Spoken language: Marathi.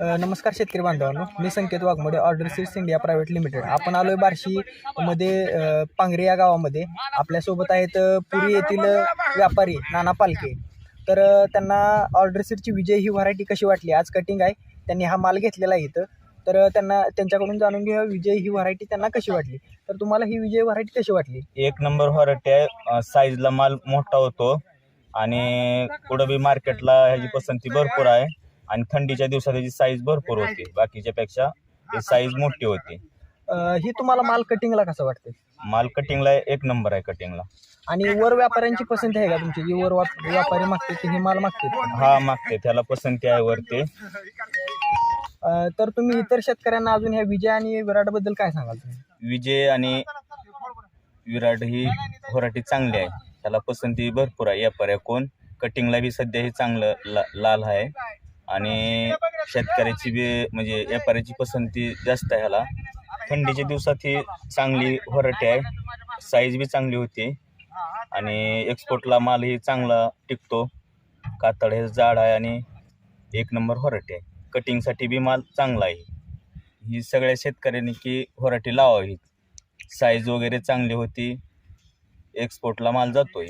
नमस्कार शेतकरी बांधवांनो. मी Sanket Waghmode order seats India private limited आपण आलोय बार्शी मध्ये पांगरे या गावामध्ये. आपल्यासोबत आहेत पुरी येथील व्यापारी नाना पालके तर त्यांना ऑर्डर सीटची विजय ही व्हरायटी कशी वाटली? आज कटिंग आहे. त्यांनी हा माल घेतलेला आहे इथं. तर त्यांना त्यांच्याकडून जाणून घ्या विजय ही व्हरायटी त्यांना कशी वाटली? तर तुम्हाला ही विजय व्हरायटी कशी वाटली? एक नंबर व्हरायटी आहे. साईजला माल मोठा होतो. आणि पुढं बी मार्केटला ह्याची पसंती भरपूर आहे. आणि थंडीच्या दिवसात ह्याची साईज भरपूर होती. बाकीच्या पेक्षा ही साईज मोठी होती. अ, ही तुम्हाला माल कटिंगला कसं वाटते माल कटिंगला एक नंबर आहे कटिंगला आणि वर व्यापाऱ्यांची पसंती आहे का तुमची? जी वर वाप- व्यापारी मागते ते हे माल मागते हा मागते. त्याला पसंती आहे वरती. तर तुम्ही इतर शेतकऱ्यांना अजून ह्या विजय आणि विराटबद्दल काय सांगाल तुम्ही? विजय आणि विराट ही व्हरायटी चांगली आहे. त्याला पसंती भरपूर आहे. व्यापाऱ्या कोण? कटिंगला बी सध्या हे चांगलं ला लाल आहे. आणि शेतकऱ्याची बी म्हणजे व्यापाऱ्याची पसंती जास्त आहे ह्याला. थंडीच्या दिवसात ही चांगली व्हरायटी आहे. साईज बी चांगली होती. आणि एक्सपोर्टला मालही चांगला टिकतो. कातड हे जाड आहे आणि एक नंबर व्हरायटी आहे. कटिंगसाठी बी माल चांगला आहे. ही सगळ्या शेतकऱ्यांनी की व्हरायटी लावावी साईज वगैरे चांगली होती. एक्सपोर्टला माल जातोय.